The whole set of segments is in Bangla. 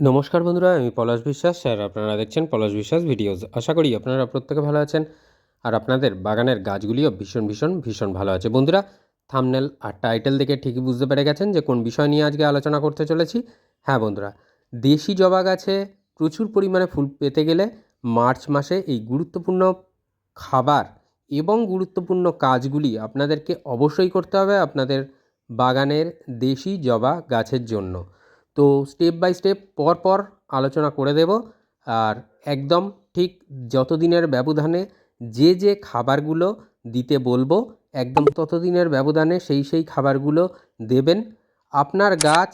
নমস্কার বন্ধুরা, আমি পলাশ বিশ্বাস আর আপনারা দেখছেন পলাশ বিশ্বাস ভিডিওস। আশা করি আপনারা প্রত্যেকে ভালো আছেন আর আপনাদের বাগানের গাছগুলিও ভীষণ ভীষণ ভীষণ ভালো আছে। বন্ধুরা থামনেল আর টাইটেল দেখে ঠিকই বুঝতে পেরে গেছেন যে কোন বিষয় নিয়ে আজকে আলোচনা করতে চলেছি। হ্যাঁ বন্ধুরা, দেশি জবা গাছে প্রচুর পরিমাণে ফুল পেতে গেলে মার্চ মাসে এই গুরুত্বপূর্ণ খাবার এবং গুরুত্বপূর্ণ কাজগুলি আপনাদেরকে অবশ্যই করতে হবে আপনাদের বাগানের দেশি জবা গাছের জন্য। তো স্টেপ বাই স্টেপ পর পর আলোচনা করে দেব। আর একদম ঠিক যতদিনের ব্যবধানে যে যে খাবারগুলো দিতে বলব, একদম ততদিনের ব্যবধানে সেই সেই খাবারগুলো দেবেন। আপনার গাছ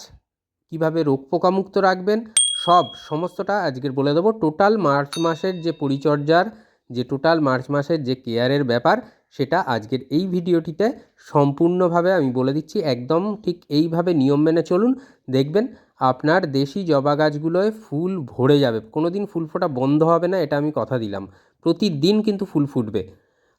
কীভাবে রোগ পোকামুক্ত রাখবেন, সব সমস্তটা আজকের বলে দেবো। টোটাল মার্চ মাসের যে পরিচর্যার, যে টোটাল মার্চ মাসের যে কেয়ারের ব্যাপার, সেটা আজকের এই ভিডিওটিতে সম্পূর্ণভাবে আমি বলে দিচ্ছি। একদম ঠিক এইভাবে নিয়ম মেনে চলুন, দেখবেন আপনার দেশি জবা গাছগুলোয় ফুল ভরে যাবে। কোনো দিন ফুল ফোটা বন্ধ হবে না, এটা আমি কথা দিলাম। প্রতিদিন কিন্তু ফুল ফুটবে।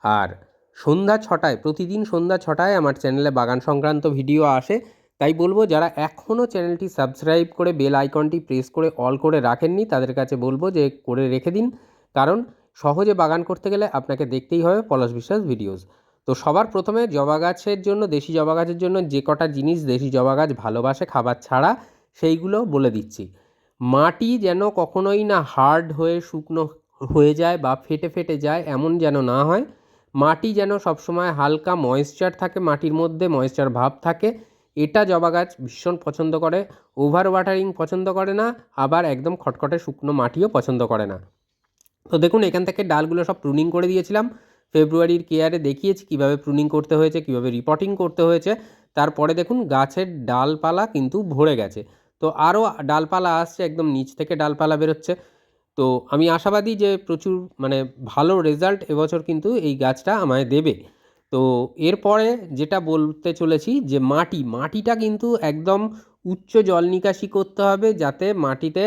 আর সন্ধ্যা ছটায়, প্রতিদিন সন্ধ্যা ছটায় আমার চ্যানেলে বাগান সংক্রান্ত ভিডিও আসে। তাই বলব, যারা এখনও চ্যানেলটি সাবস্ক্রাইব করে বেল আইকনটি প্রেস করে অল করে রাখেননি, তাদের কাছে বলব যে করে রেখে দিন। কারণ সহজে বাগান করতে গেলে আপনাকে দেখতেই হবে পলাশ বিশ্বাস ভিডিওস। তো সবার প্রথমে জবা গাছের জন্য, দেশি জবা গাছের জন্য যে কটা জিনিস দেশি জবা গাছ ভালোবাসে খাবার ছাড়া সেইগুলো বলে দিচ্ছি। মাটি যেন কখনোই না হার্ড হয়ে শুকনো হয়ে যায় বা ফেটে ফেটে যায় এমন যেন না হয়। মাটি যেন সবসময় হালকা ময়েশ্চার থাকে, মাটির মধ্যে ময়েশ্চার ভাব থাকে। এটা জবা গাছ ভীষণ পছন্দ করে ওভার ওয়াটারিং পছন্দ করে না, আবার একদম খটখটে শুকনো মাটিও পছন্দ করে না। তো দেখুন, এখান থেকে ডালগুলো সব প্রুনিং করে দিয়েছিলাম। ফেব্রুয়ারির কেয়ারে দেখিয়েছি কীভাবে প্রুনিং করতে হয়েছে, কীভাবে রিপোর্টিং করতে হয়েছে। তারপরে দেখুন, গাছের ডালপালা কিন্তু ভরে গেছে। তো আরও ডালপালা আসছে, একদম নিচ থেকে ডালপালা বেরোচ্ছে। তো আমি আশাবাদী যে প্রচুর মানে ভালো রেজাল্ট এবছর কিন্তু এই গাছটা আমায় দেবে। তো এরপরে যেটা বলতে চলেছি যে মাটি, মাটিটা কিন্তু একদম উচ্চ জল নিকাশি করতে হবে যাতে মাটিতে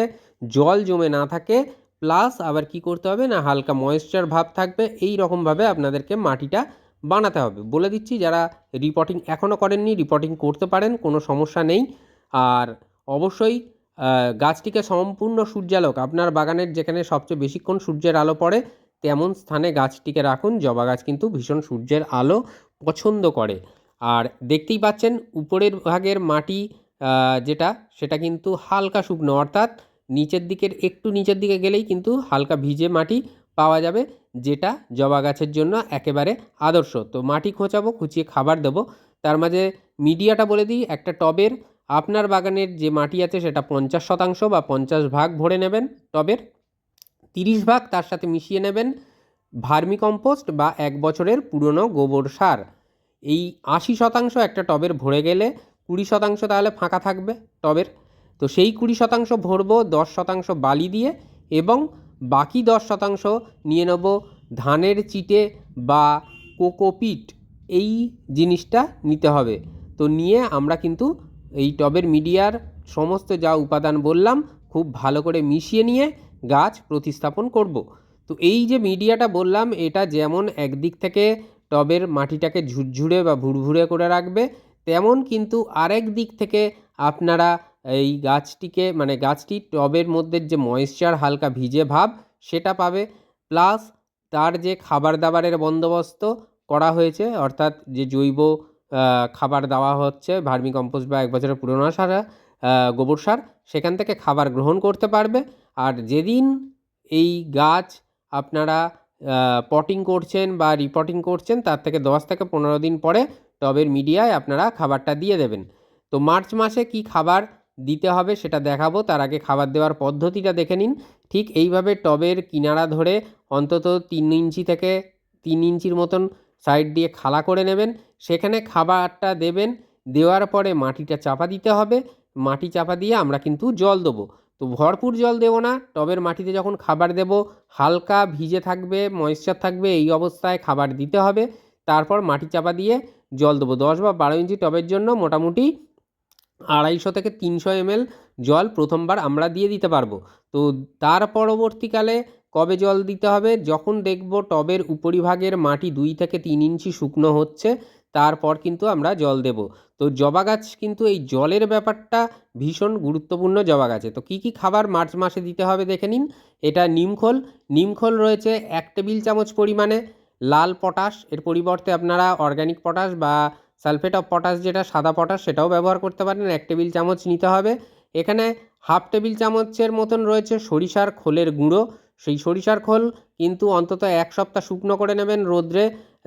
জল জমে না থাকে। প্লাস আবার কি করতে হবে না, হালকা ময়েশ্চার ভাব থাকবে, এই রকমভাবে আপনাদেরকে মাটিটা বানাতে হবে। বলে দিচ্ছি যারা রিপোর্টিং এখনও করেননি রিপোর্টিং করতে পারেন, কোনো সমস্যা নেই। আর অবশ্যই গাছটিকে সম্পূর্ণ সূর্যালোক, আপনার বাগানের যেখানে সবচেয়ে বেশিক্ষণ সূর্যের আলো পড়ে, তেমন স্থানে গাছটিকে রাখুন, জবা গাছ কিন্তু ভীষণ সূর্যের আলো পছন্দ করে। আর দেখতেই পাচ্ছেন, উপরের ভাগের মাটি যেটা, সেটা কিন্তু হালকা শুকনো, অর্থাৎ নিচের দিকের, একটু নিচের দিকে গেলেই কিন্তু হালকা ভিজে মাটি পাওয়া যাবে, যেটা জবা গাছের জন্য একেবারে আদর্শ। তো মাটি খোঁচাবো, খুঁচিয়ে খাবার দেবো, তার মাঝে মিডিয়াটা বলে দিই, একটা টবের আপনার বাগানের যে মাটি আছে সেটা পঞ্চাশ শতাংশ বা পঞ্চাশ ভাগ ভরে নেবেন, টবের তিরিশ ভাগ তার সাথে মিশিয়ে নেবেন ভার্মি কম্পোস্ট বা এক বছরের পুরনো গোবর সার। এই আশি শতাংশ একটা টবের ভরে গেলে কুড়ি শতাংশ তাহলে ফাঁকা থাকবে টবের। তো সেই কুড়ি শতাংশ ভরবো, দশ শতাংশ বালি দিয়ে এবং বাকি দশ শতাংশ নিয়ে নেব ধানের চিটে বা কোকোপিট। এই জিনিসটা নিতে হবে। তো নিয়ে আমরা কিন্তু এই টবের মিডিয়ার সমস্ত যা উপাদান বললাম, খুব ভালো করে মিশিয়ে নিয়ে গাছ প্রতিস্থাপন করব। তো এই যে মিডিয়াটা বললাম, এটা যেমন একদিক থেকে টবের মাটিটাকে ঝুরঝুরে বা ভুরভুরে করে রাখবে, তেমন কিন্তু আরেক দিক থেকে আপনারা এই গাছটিকে মানে গাছটি টবের মধ্যে যে ময়েশ্চার হালকা ভিজে ভাব, সেটা পাবে প্লাস তার যে খাবার দাবারের বন্দোবস্ত করা হয়েছে, অর্থাৎ যে জৈব খাবার দেওয়া হচ্ছে, ভার্মি কম্পোস্ট বা এক বছরের পুরোনো সার গোবর সার, সেখান থেকে খাবার গ্রহণ করতে পারবে। আর যেদিন এই গাছ আপনারা পটিং করছেন বা রিপোর্টিং করছেন, তার থেকে দশ থেকে পনেরো দিন পরে টবের মিডিয়ায় আপনারা খাবারটা দিয়ে দেবেন। তো মার্চ মাসে কি খাবার দিতে হবে সেটা দেখাবো, তার আগে খাবার দেওয়ার পদ্ধতিটা দেখে নিন। ঠিক এইভাবে টবের কিনারা ধরে অন্তত তিন ইঞ্চি থেকে তিন ইঞ্চির মতন সাইড দিয়ে খালা করে নেবেন। সেখানে খাবারটা দেবেন। দেওয়ার পরে মাটিটা চাপা দিতে হবে। মাটি চাপা দিয়ে আমরা কিন্তু জল দেবো। তো ভরপুর জল দেবো না। টবের মাটিতে যখন খাবার দেব, হালকা ভিজে থাকবে ময়েশ্চার থাকবে, এই অবস্থায় খাবার দিতে হবে। তারপর মাটি চাপা দিয়ে জল দেবো। দশ বা বারো ইঞ্চি টবের জন্য মোটামুটি আড়াইশো থেকে তিনশো এমএল জল প্রথমবার আমরা দিয়ে দিতে পারব। তো তার পরবর্তীকালে কবে জল দিতে হবে? যখন দেখব টবের উপরিভাগের মাটি দুই থেকে তিন ইঞ্চি শুকনো হচ্ছে, তারপর কিন্তু আমরা জল দেব। তো জবা গাছ কিন্তু এই জলের ব্যাপারটা ভীষণ গুরুত্বপূর্ণ জবা গাছে। তো কী কী খাবার মার্চ মাসে দিতে হবে দেখে নিন। এটা নিমখোল নিমখোল রয়েছে এক টেবিল চামচ পরিমাণে। লাল পটাশ, এর পরিবর্তে আপনারা অর্গ্যানিক পটাশ বা সালফেট অফ পটাশ যেটা সাদা পটাশ সেটাও ব্যবহার করতে পারেন, এক টেবিল চামচ নিতে হবে। এখানে হাফ টেবিল চামচের মতন রয়েছে সরিষার খোলের গুঁড়ো। সেই সরিষার খোল কিন্তু অন্তত এক সপ্তাহ শুকনো করে নেবেন রোদ্রে,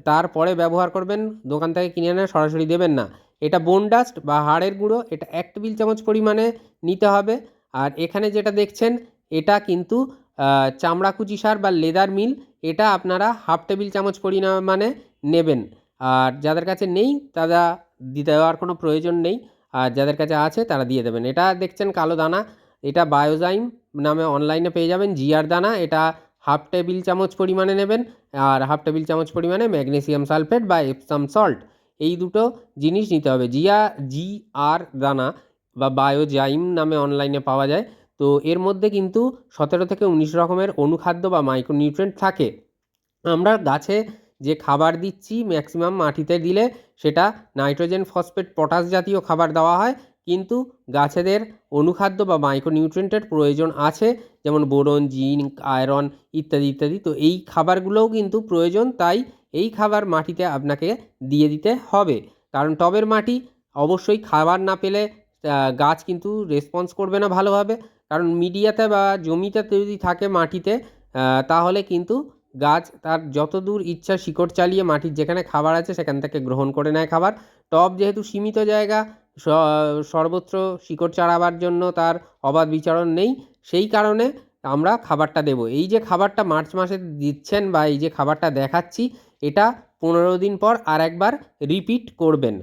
তারপরে ব্যবহার করবেন, দোকান থেকে কিনে এনে সরাসরি দেবেন না। এটা বোন ডাস্ট বা হাড়ের গুঁড়ো, এটা এক টেবিল চামচ পরিমাণে নিতে হবে। আর এখানে যেটা দেখছেন, এটা কিন্তু চামড়াকুচি সার বা লেদার মিল, এটা আপনারা হাফ টেবিল চামচ পরিমাণে নেবেন। আর যাদের কাছে নেই, তারা দিতে দেওয়ার কোনো প্রয়োজন নেই। আর যাদের কাছে আছে, তারা দিয়ে দেবেন। এটা দেখছেন কালো দানা এটা বায়োজাইম নামে অনলাইনে পেয়ে যাবেন। জিয়ার দানা, এটা হাফ টেবিল চামচ পরিমাণে নেবেন আর হাফ টেবিল চামচ পরিমাণে ম্যাগনেসিয়াম সালফেট বা এপসাম সল্ট এই দুটো জিনিস নিতে হবে। জিয়া জি আর দানা বা বায়োজাইম নামে অনলাইনে পাওয়া যায়। তো এর মধ্যে কিন্তু সতেরো থেকে উনিশ রকমের অনুখাদ্য বা মাইক্রোনিউট্রেন্ট থাকে। আমরা গাছে যে খাবার দিচ্ছি ম্যাক্সিমাম মাটিতে দিলে সেটা নাইট্রোজেন ফসফেট পটাশ জাতীয় খাবার দেওয়া হয়। কিন্তু গাছেদের অনুখাদ্য বা মাইক্রোনিউট্রেন্টের প্রয়োজন আছে, যেমন বোরন, জিঙ্ক, আয়রন ইত্যাদি ইত্যাদি। তো এই খাবারগুলোও কিন্তু প্রয়োজন, তাই এই খাবার মাটিতে আপনাকে দিয়ে দিতে হবে। কারণ টবের মাটি অবশ্যই খাবার না পেলে গাছ কিন্তু রেসপন্স করবে না ভালোভাবে। কারণ মিডিয়াতে বা জমিতে যদি থাকে মাটিতে তাহলে কিন্তু গাছ তার যত দূর ইচ্ছা শিকড় চালিয়ে মাটির যেখানে খাবার আছে, সেখান থেকে গ্রহণ করে নেয় খাবার। টব যেহেতু সীমিত জায়গা সর্বত্র শিকড় চাড়াবার জন্য তার অবাধ বিচরণ নেই। সেই কারণে আমরা খাবারটা দেব। এই যে খাবারটা মার্চ মাসে দিচ্ছেন বা এই যে খাবারটা দেখাচ্ছি, এটা পনেরো দিন পর আর একবার রিপিট করবেন।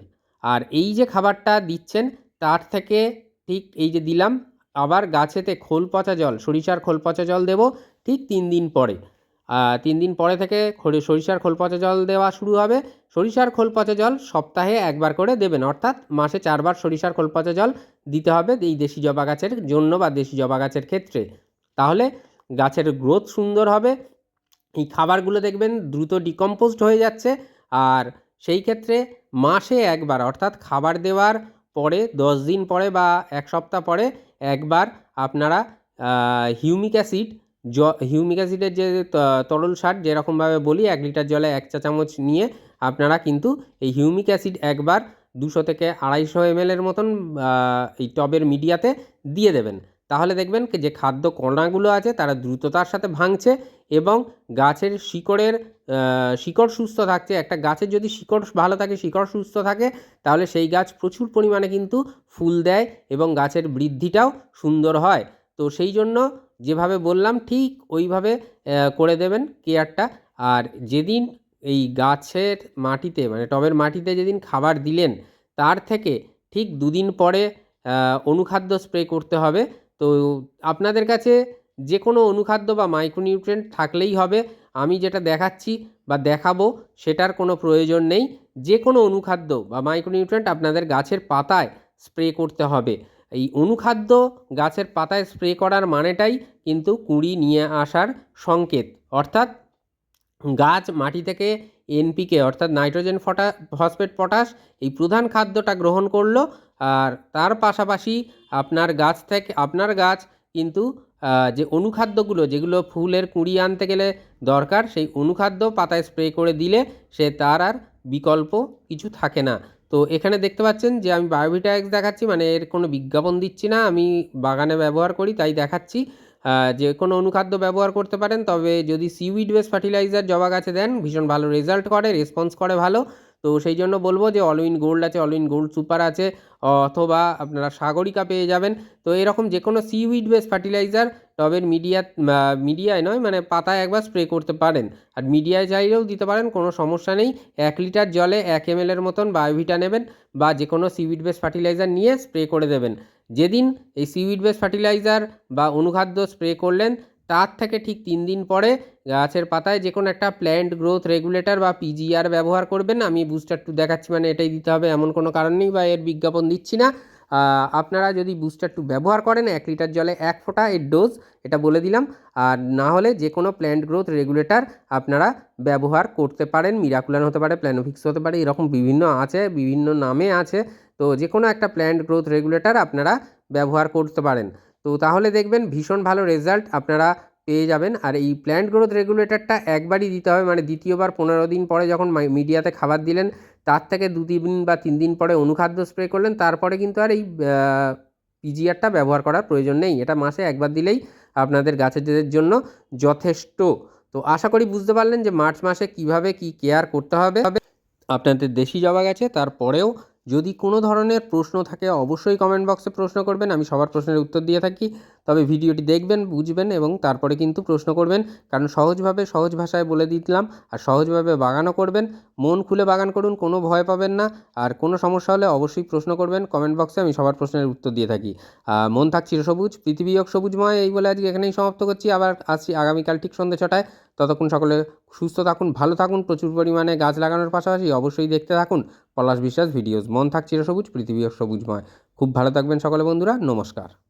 আর এই যে খাবারটা দিচ্ছেন, তার থেকে ঠিক এই যে দিলাম, আবার গাছেতে খোল পচা জল, সরিষার খোল পচা জল দেব ঠিক তিন দিন পরে। তিন দিন পরে থেকে সরিষার খোল পচা জল দেওয়া শুরু হবে। সরিষার খোল পচা জল সপ্তাহে একবার করে দেবেন, অর্থাৎ মাসে চারবার সরিষার খোল পচা জল দিতে হবে এই দেশি জবা গাছের জন্য বা দেশি জবা গাছের ক্ষেত্রে। তাহলে গাছের গ্রোথ সুন্দর হবে, এই খাবারগুলো দেখবেন দ্রুত ডিকম্পোজড হয়ে যাচ্ছে, আর সেই ক্ষেত্রে মাসে একবার, অর্থাৎ খাবার দেওয়ার পরে, দশ দিন পরে বা এক সপ্তাহ পরে একবার আপনারা হিউমিক অ্যাসিড জ, হিউমিক অ্যাসিডের যে তরল সার যেরকমভাবে বলি, এক লিটার জলে এক চা চামচ নিয়ে আপনারা কিন্তু এই হিউমিক অ্যাসিড একবার দুশো থেকে আড়াইশো এমএলের মতন এই টবের মিডিয়াতে দিয়ে দেবেন। তাহলে দেখবেন যে, খাদ্য কণাগুলো আছে, তারা দ্রুততার সাথে ভাঙছে এবং গাছের শিকড়ের শিকড় সুস্থ থাকছে। একটা গাছের যদি শিকড় ভালো থাকে, শিকড় সুস্থ থাকে, তাহলে সেই গাছ প্রচুর পরিমাণে কিন্তু ফুল দেয় এবং গাছের বৃদ্ধিটাও সুন্দর হয়। তো সেই জন্য যেভাবে বললাম ঠিক ওইভাবে করে দেবেন কেয়ারটা। আর যেদিন এই গাছের মাটিতে মানে টবের মাটিতে যেদিন খাবার দিলেন, তার থেকে ঠিক দুদিন পরে অনুখাদ্য স্প্রে করতে হবে। তো আপনাদের কাছে যে কোনো অনুখাদ্য বা মাইক্রোনিউট্রেন্ট থাকলেই হবে। আমি যেটা দেখাচ্ছি বা দেখাবো, সেটার কোনো প্রয়োজন নেই। যে কোনো অনুখাদ্য বা মাইক্রোনিউট্রেন্ট আপনাদের গাছের পাতায় স্প্রে করতে হবে। এই অনুখাদ্য গাছের পাতায় স্প্রে করার মানেটাই কিন্তু কুঁড়ি নিয়ে আসার সংকেত। অর্থাৎ গাছ মাটি থেকে এনপিকে, অর্থাৎ নাইট্রোজেন ফটা, ফসফেট পটাশ, এই প্রধান খাদ্যটা গ্রহণ করল। আর তার পাশাপাশি আপনার গাছ থেকে, আপনার গাছ কিন্তু যে অনুখাদ্যগুলো, যেগুলো ফুলের কুঁড়ি আনতে গেলে দরকার, সেই অনুখাদ্য পাতায় স্প্রে করে দিলে সে তার আর বিকল্প কিছু থাকে না। তো এখানে দেখতে পাচ্ছেন যে আমি বায়োভিটা এক্স দেখাচ্ছি মানে এর কোনো বিজ্ঞাপন দিচ্ছি না। আমি বাগানে ব্যবহার করি, তাই দেখাচ্ছি। যে কোনো অনুখাদ্য ব্যবহার করতে পারেন, তবে যদি সিউইড বেস ফার্টিলাইজার জবা গাছে দেন, ভীষণ ভালো রেজাল্ট করে রেসপন্স করে ভালো। তো সেই জন্য বলব যে অলউইন গোল্ড আছে অলউইন গোল্ড সুপার আছে, অথবা আপনারা সাগরিকা পেয়ে যাবেন। তো এরকম যে কোনো সিউইড বেস ফার্টিলাইজার টবের মিডিয়া মিডিয়ায় নয় মানে পাতায় একবার স্প্রে করতে পারেন। আর মিডিয়ায় চাইলেও দিতে পারেন, কোনো সমস্যা নেই। এক লিটার জলে এক এম এর মতন বায়োভিটা নেবেন বা যে কোনো সিউইড বেস ফার্টিলাইজার নিয়ে স্প্রে করে দেবেন। যেদিন এই সিউইড বেস ফার্টিলাইজার বা অনুখাদ্য স্প্রে করলেন, তার থেকে ঠিক তিন দিন পরে গাছের পাতায় যে কোনো একটা প্ল্যান্ট গ্রোথ রেগুলেটর বা পিজিআর ব্যবহার করবেন। আমি বুস্টার টু দেখাচ্ছি মানে এটাই দিতে হবে, এমন কোনো কারণ নেই বা এর বিজ্ঞাপন দিচ্ছি না। আপনারা যদি বুস্টার টু ব্যবহার করেন, এক লিটার জলে এক ফোঁটা এর ডোজ এটা বলে দিলাম। আর না হলে যে কোনো প্ল্যান্ট গ্রোথ রেগুলেটর আপনারা ব্যবহার করতে পারেন। মিরাকুলান হতে পারে প্ল্যানোফিক্স হতে পারে, এরকম বিভিন্ন আছে, বিভিন্ন নামে আছে। তো যে কোনো একটা প্ল্যান্ট গ্রোথ রেগুলেটর আপনারা ব্যবহার করতে পারেন। তো তাহলে দেখবেন ভীষণ ভালো রেজাল্ট আপনারা পেয়ে যাবেন। আর এই প্ল্যান্ট গ্রোথ রেগুলেটরটা একবারই দিতে হবে। মানে দ্বিতীয়বার পনেরো দিন পরে যখন মিডিয়াতে খাবার দিলেন তার থেকে দু দিন বা তিন দিন পরে অনুখাদ্য স্প্রে করলেন, তারপরে কিন্তু আর এই পিজিআরটা ব্যবহার করার প্রয়োজন নেই। এটা মাসে একবার দিলেই আপনাদের গাছেদের জন্য যথেষ্ট। তো আশা করি বুঝতে পারলেন যে মার্চ মাসে কীভাবে কি কেয়ার করতে হবে। আপনাদের দেশি জবা গেছে, তারপরেও যদি কোনো ধরনের প্রশ্ন থাকে, অবশ্যই কমেন্ট বক্সে প্রশ্ন করবেন, আমি সবার প্রশ্নের উত্তর দিয়ে থাকি। তবে ভিডিওটি দেখবেন, বুঝবেন এবং তারপরে কিন্তু প্রশ্ন করবেন। কারণ সহজভাবে সহজ ভাষায় বলে দিলাম আর সহজভাবে বাগানও করবেন। মন খুলে বাগান করুন, কোনো ভয় পাবেন না। আর কোনো সমস্যা হলে অবশ্যই প্রশ্ন করবেন কমেন্ট বক্সে আমি সবার প্রশ্নের উত্তর দিয়ে থাকি। মন থাক চিরসবুজ পৃথিবী হোক সবুজময়, এই বলে আজকে এখানেই সমাপ্ত করছি। আবার আসছি আগামীকাল ঠিক সন্ধ্যে ছটায়। ততক্ষণ সকলে সুস্থ থাকুন, ভালো থাকুন, প্রচুর পরিমাণে গাছ লাগানোর পাশাপাশি অবশ্যই দেখতে থাকুন পলাশ বিশ্বাস ভিডিওস। মন থাক চিরসবুজ পৃথিবী হোক সবুজময়। খুব ভালো থাকবেন সকলে বন্ধুরা, নমস্কার।